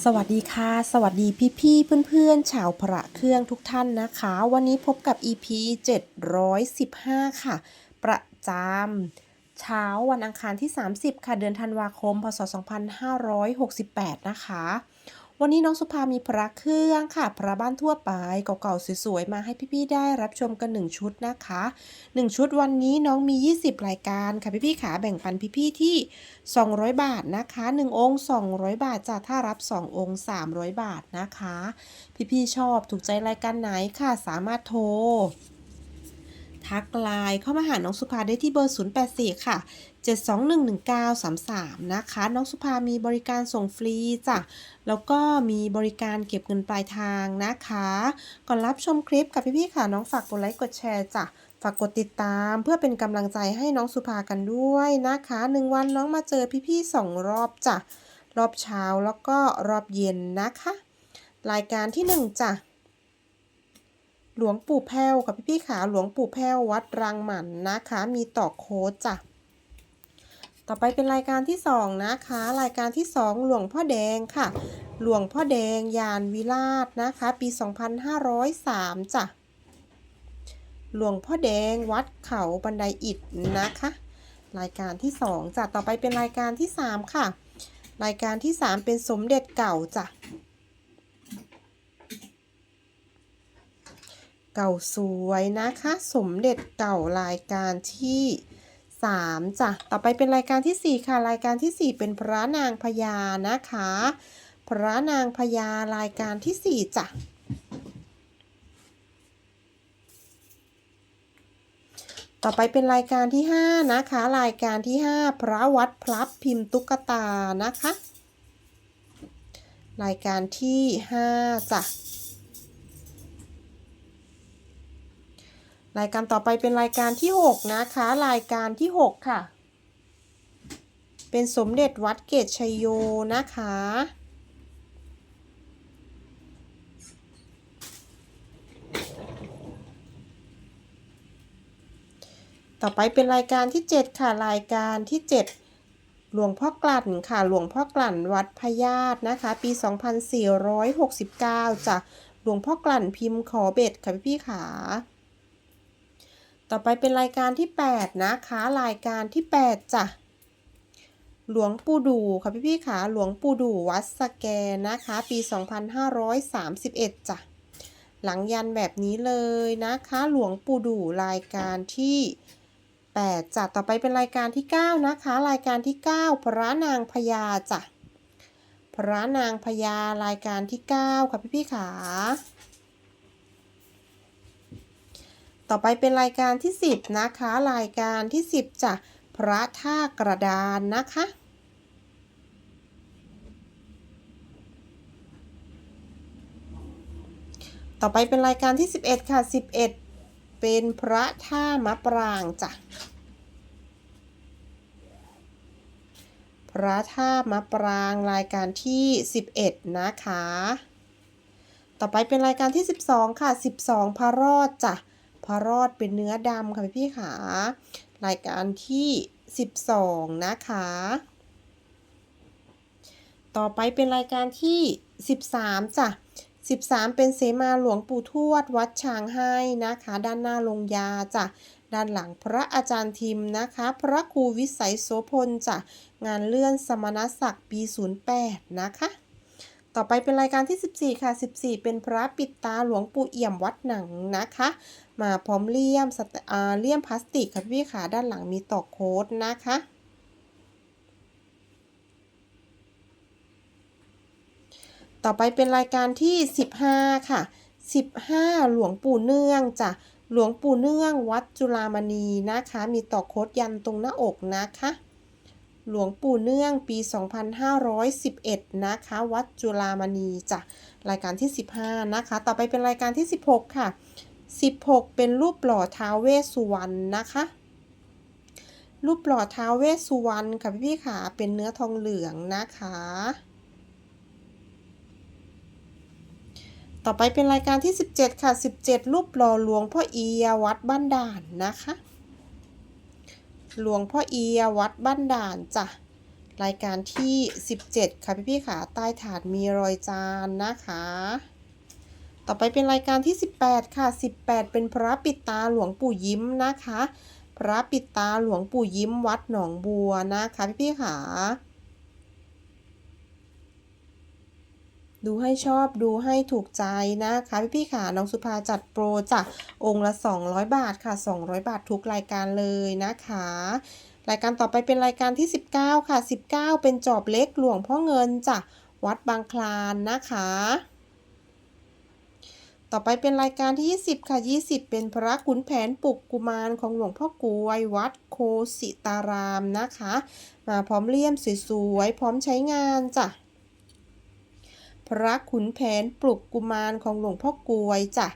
สวัสดีค่ะ สวัสดีพี่พี่เพื่อนๆ ชาวพระเครื่องทุกท่านนะคะ วันนี้พบกับ EP 715 ค่ะ ประจำเช้าวันอังคารที่ 30 ค่ะ เดือนธันวาคม พศ 2568 นะคะ วันนี้น้องสุภามีพระเครื่องค่ะ พระบ้านทั่วไปเก่าๆสวยๆมาให้พี่ๆได้รับชมกัน 1 ชุดนะคะ 1 ชุดวันนี้น้องมี 20 รายการค่ะพี่ๆขาแบ่งปันพี่ๆที่ 200 บาทนะคะ 1 องค์ 200 บาทจ้ะถ้ารับ 2 องค์ 300 บาทนะคะ พี่ๆชอบถูกใจรายการไหนค่ะสามารถโทร ทักไลน์เข้ามาหาน้องสุภาได้ที่เบอร์ 084 ค่ะ 7211933 นะคะ น้องสุภามีบริการส่งฟรีจ้ะ แล้วก็มีบริการเก็บเงินปลายทางนะคะ ก่อนรับชมคลิปกับพี่ๆค่ะ น้องฝากกดไลค์กดแชร์จ้ะ ฝากกดติดตามเพื่อเป็นกำลังใจให้น้องสุภากันด้วยนะคะหนึ่งวันน้องมาเจอพี่ๆสองรอบจ้ะ รอบเช้าแล้วก็รอบเย็นนะคะ รายการที่หนึ่งจ้ะ หลวงปู่แพ้วกับพี่ๆขาหลวงปู่แพ้ววัดรังหมันนะคะ มีต่อโค้ดจ้ะต่อไปเป็นรายการที่สองนะคะ รายการที่สองหลวงพ่อแดงค่ะ หลวงพ่อแดงยานวิราชนะคะ ปี 2503จ้ะหลวงพ่อแดงวัดเขาบันไดอิฐนะคะ รายการที่สองจ้ะต่อไปเป็นรายการที่สามค่ะ รายการที่สามเป็นสมเด็จเก่าจ้ะ เก่าสวยนะคะ สมเด็จเก่ารายการที่สามจ้ะต่อไปเป็นรายการที่สี่ค่ะ รายการที่สี่เป็นพระนางพญานะคะ พระนางพญารายการที่สี่จ้ะต่อไปเป็นรายการที่ 5 นะคะ รายการที่ 5 พระวัดพลับพิมพ์ตุ๊กตานะคะ รายการที่ 5จ้ะ รายการต่อไปเป็นรายการที่ 6 นะคะ รายการที่ 6 ค่ะ เป็นสมเด็จวัดเกตชัยโยนะคะ ต่อไปเป็นรายการที่ 7 ค่ะ รายการที่ 7 หลวงพ่อกลั่นค่ะ หลวงพ่อกลั่นวัดพญาตนะคะ ปี 2469จ้ะหลวงพ่อกลั่นพิมพ์ขอเบ็ดค่ะพี่ๆขา ต่อไปเป็นรายการที่ 8 นะคะ รายการที่ 8จ้ะหลวงปู่ดูค่ะพี่ๆขาหลวงปู่ดูวัดสแกนะคะ ปี 2531จ้ะหลังยันแบบนี้เลยนะคะ หลวงปู่ดูรายการที่8จ้ะต่อไปเป็นรายการที่ 9 นะคะ รายการที่ 9 พระนางพญาจ้ะพระนางพญารายการที่ 9 ค่ะพี่พี่ๆขา ต่อไปเป็นรายการที่ 10 นะคะ รายการที่ 10จ้ะพระท่ากระดานนะคะต่อไปเป็นรายการที่ 11 ค่ะ 11 เป็นพระท่ามะปรางจ้ะ พระท่ามะปรางรายการที่ 11 นะคะ ต่อไปเป็นรายการที่ 12 ค่ะ 12 พระรอดจ้ะ พระรอดเป็นเนื้อดำค่ะพี่ๆค่ะรายการที่ 12 นะคะ ต่อไปเป็นรายการที่ 13จ้ะ13 เป็นเสมาหลวงปู่ทวดวัดช้างให้นะคะ ด้านหน้าลงยาจ้ะด้านหลังพระอาจารย์ทิมนะคะ พระครูวิสัยโสพลจ้ะงานเลื่อนสมณศักดิ์ปี 08 นะคะ ต่อไปเป็นรายการที่ 14 ค่ะ 14 เป็นพระปิดตาหลวงปู่เอี่ยมวัดหนังนะคะ มาพร้อมเลี่ยมสแตอ่าเลี่ยมพลาสติกค่ะพี่ขาด้านหลังมีตอกโค้ดนะคะต่อไปเป็นรายการที่ 15 ค่ะ 15 หลวงปู่เนื่องจ้ะ หลวงปู่เนื่องวัดจุฬามณีนะคะ มีตอกโค้ดยันตรงหน้าอกนะคะ หลวงปู่เนื่องปี 2511 นะคะ วัดจุฬามณีจ้ะรายการที่ 15 นะคะ ต่อไปเป็นรายการที่ 16 ค่ะ 16 เป็นรูปหล่อท้าวเวสสุวรรณนะคะ รูปหล่อท้าวเวสสุวรรณค่ะพี่ๆค่ะเป็นเนื้อทองเหลืองนะคะ ต่อไปเป็นรายการที่ 17 ค่ะ 17 รูปหล่อหลวงพ่อเอียวัดบ้านด่านนะคะ หลวงพ่อเอียวัดบ้านด่านจ้ะรายการที่ 17 ค่ะพี่พี่ขาใต้ถาดมีรอยจานนะคะ ต่อไปเป็นรายการที่ 18 ค่ะ 18 เป็นพระปิดตาหลวงปู่ยิ้มนะคะ พระปิดตาหลวงปู่ยิ้มวัดหนองบัวนะคะพี่พี่ขา ดูให้ชอบดูให้ถูกใจนะคะพี่ๆค่ะน้องสุภาจัดโปรจ้ะองค์ละ 200 บาทค่ะ 200 บาททุกรายการเลยนะคะรายการต่อไปเป็นรายการที่ 19 ค่ะ 19 เป็นจอบเล็กหลวงพ่อเงินจ้ะวัดบางคลานนะคะ ต่อไปเป็นรายการที่ 20 ค่ะ 20 เป็นพระขุนแผนปลุกกุมารของหลวงพ่อกวย วัดโคสิตารามนะคะ มาพร้อมเลี่ยมสวยๆ พร้อมใช้งานจ้ะ ระขุนแผนปลุกกุมารของหลวงพ่อกวยจ้ะ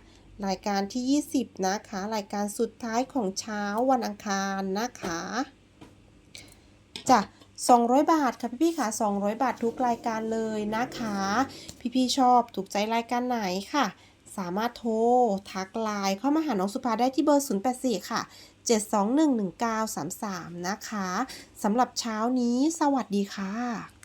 รายการที่ 20 นะคะ รายการสุดท้ายของเช้าวันอังคารนะคะจ้ะ200 บาทค่ะพี่ๆค่ะ 200 บาททุกรายการเลยนะคะ พี่ๆชอบถูกใจรายการไหนค่ะ สามารถโทร ทักไลน์เข้ามาหาน้องสุภาได้ที่เบอร์ 084 ค่ะ 7211933 นะคะสำหรับเช้านี้สวัสดีค่ะ